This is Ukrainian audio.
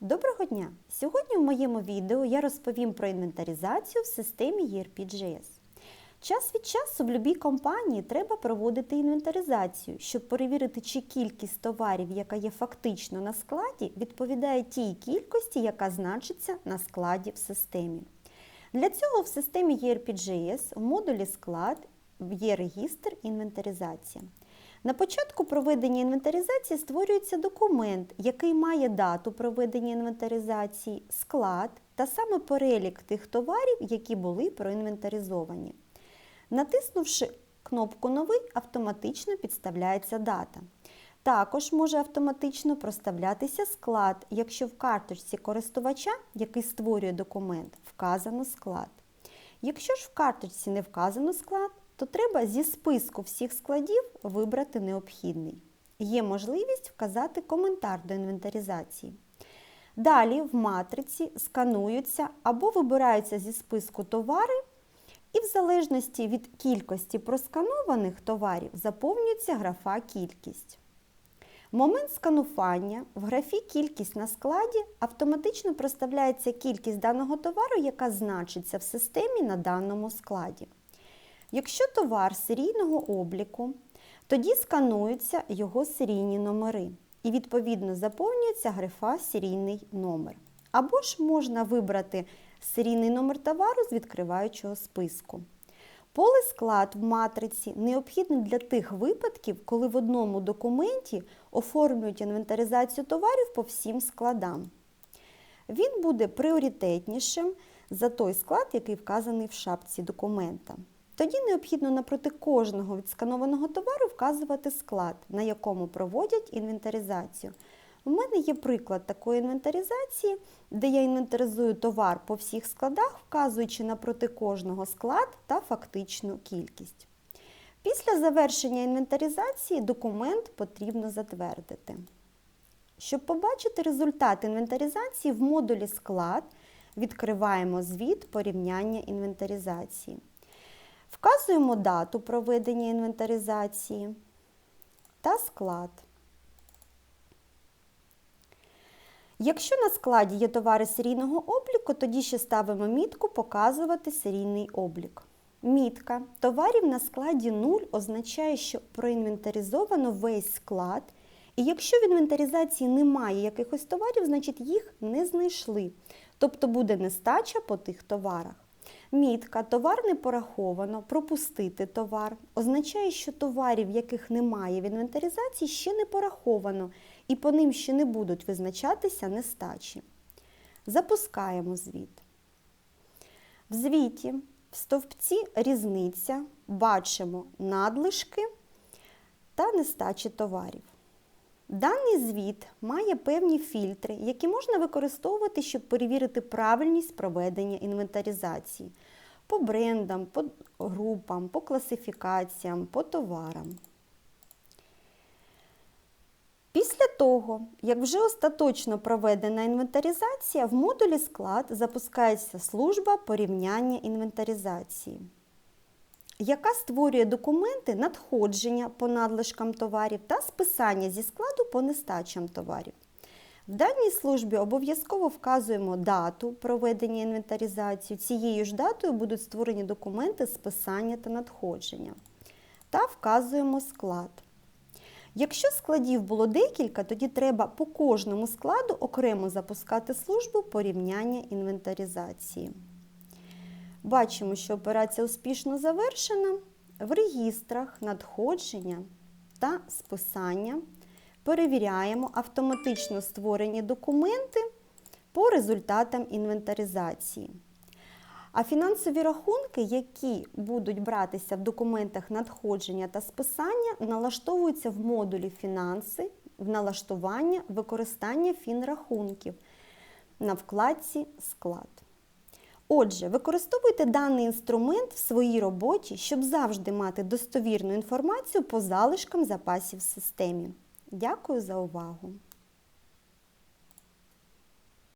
Доброго дня! Сьогодні в моєму відео я розповім про інвентаризацію в системі ERP.js. Час від часу в любій компанії треба проводити інвентаризацію, щоб перевірити, чи кількість товарів, яка є фактично на складі, відповідає тій кількості, яка значиться на складі в системі. Для цього в системі ERP.js в модулі склад є регістр інвентаризація. На початку проведення інвентаризації створюється документ, який має дату проведення інвентаризації, склад та саме перелік тих товарів, які були проінвентаризовані. Натиснувши кнопку Новий, автоматично підставляється дата. Також може автоматично проставлятися склад, якщо в карточці користувача, який створює документ, вказано склад. Якщо ж в карточці не вказано склад, то треба зі списку всіх складів вибрати необхідний. Є можливість вказати коментар до інвентаризації. Далі в матриці скануються або вибираються зі списку товари, і в залежності від кількості просканованих товарів заповнюється графа Кількість. В момент сканування в графі Кількість на складі автоматично проставляється кількість даного товару, яка значиться в системі на даному складі. Якщо товар серійного обліку, тоді скануються його серійні номери і відповідно заповнюється грифа серійний номер. Або ж можна вибрати серійний номер товару з відкриваючого списку. Поле склад в матриці необхідне для тих випадків, коли в одному документі оформлюють інвентаризацію товарів по всім складам. Він буде пріоритетнішим за той склад, який вказаний в шапці документа. Тоді необхідно напроти кожного відсканованого товару вказувати склад, на якому проводять інвентаризацію. У мене є приклад такої інвентаризації, де я інвентаризую товар по всіх складах, вказуючи напроти кожного склад та фактичну кількість. Після завершення інвентаризації документ потрібно затвердити. Щоб побачити результат інвентаризації в модулі склад, відкриваємо звіт порівняння інвентаризації. Вказуємо дату проведення інвентаризації та склад. Якщо на складі є товари серійного обліку, тоді ще ставимо мітку Показувати серійний облік. Мітка товарів на складі 0 означає, що проінвентаризовано весь склад. І якщо в інвентаризації немає якихось товарів, значить їх не знайшли. Тобто буде нестача по тих товарах. Мітка товар не пораховано, пропустити товар означає, що товарів, яких немає в інвентаризації, ще не пораховано, і по ним ще не будуть визначатися нестачі. Запускаємо звіт. В звіті в стовпці різниця бачимо надлишки та нестачі товарів. Даний звіт має певні фільтри, які можна використовувати, щоб перевірити правильність проведення інвентаризації по брендам, по групам, по класифікаціям, по товарам. Після того, як вже остаточно проведена інвентаризація, в модулі склад запускається служба порівняння інвентаризації яка створює документи надходження по надлишкам товарів та списання зі складу по нестачам товарів. В даній службі обов'язково вказуємо дату проведення інвентаризації. Цією ж датою будуть створені документи списання та надходження. Та вказуємо склад. Якщо складів було декілька, тоді треба по кожному складу окремо запускати службу порівняння інвентаризації. Бачимо, що операція успішно завершена. В регістрах надходження та списання перевіряємо автоматично створені документи по результатам інвентаризації. А фінансові рахунки, які будуть братися в документах надходження та списання, налаштовуються в модулі фінанси, в налаштування використання фінрахунків на вкладці Склад. Отже, використовуйте даний інструмент в своїй роботі, щоб завжди мати достовірну інформацію по залишкам запасів в системі. Дякую за увагу!